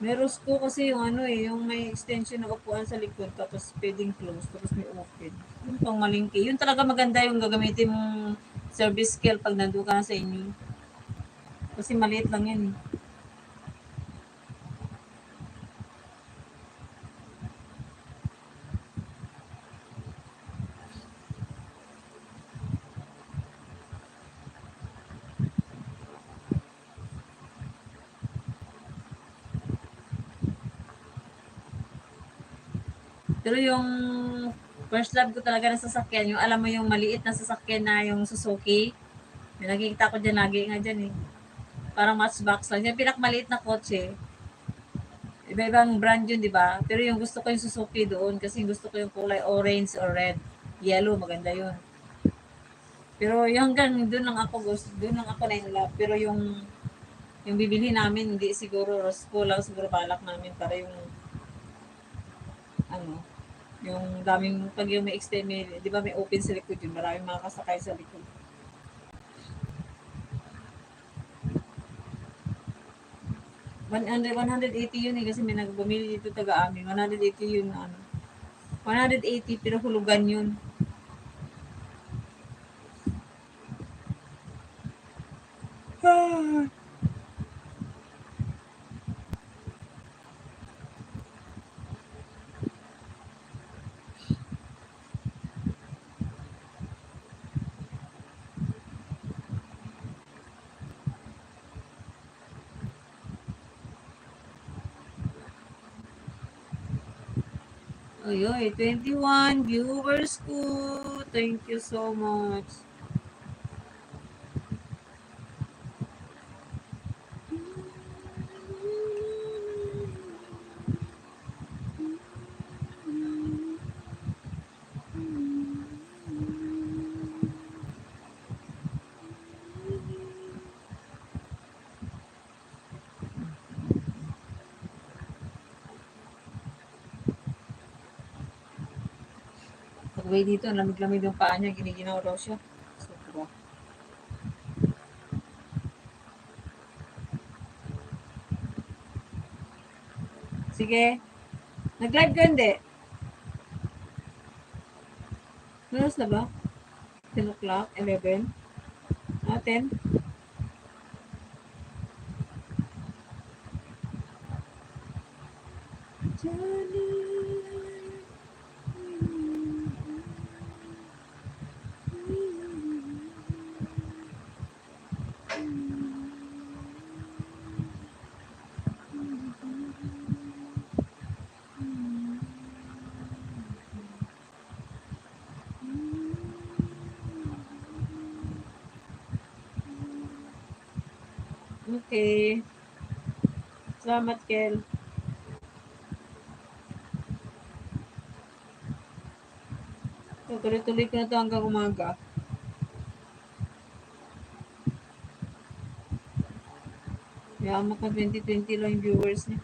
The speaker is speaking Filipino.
Meron ko kasi yung ano eh, yung may extension na upuan sa likod tapos pwedeng close tapos may open. Yung pang malingki. Yun talaga maganda yung gagamitin mong service scale pag nandun ka na sa inyo. Kasi maliit lang yan eh. Pero yung first love ko talaga na sasakyan, yung alam mo yung maliit na sasakyan na yung Suzuki. May nakikita ko dyan lagi nga dyan eh. Parang matchbox lang. Yung pinakamaliit na kotse. Iba-ibang brand yun, di ba? Pero yung gusto ko yung Suzuki doon kasi gusto ko yung kulay orange or red. Yellow, maganda yun. Pero yung hanggang doon lang ako gusto, doon lang ako na in love. Pero yung yung bibili namin, hindi siguro, kulang siguro balak namin para yung ano, yung daming, pag yung may extend, may, di ba may open sa likod yun, maraming makakasakay sa likod. One hundred, 180 yun eh, kasi may nagbumili dito taga amin. 180 yun ano. 180 pero hulugan yun. Ah. Oy, oy, 21 viewers ko. Thank you so much. Pag-uwi dito, lamig-lamig yung paa niya, giniginaw raw siya. Sige. Nag-live ka hindi? Meron na ba? 10 o'clock? 11? Ah, 10? Okay. Salamat, Kel. So, tuloy-tuloy ko na to hanggang umaga. Kaya mo ka 2020 lang viewers niya.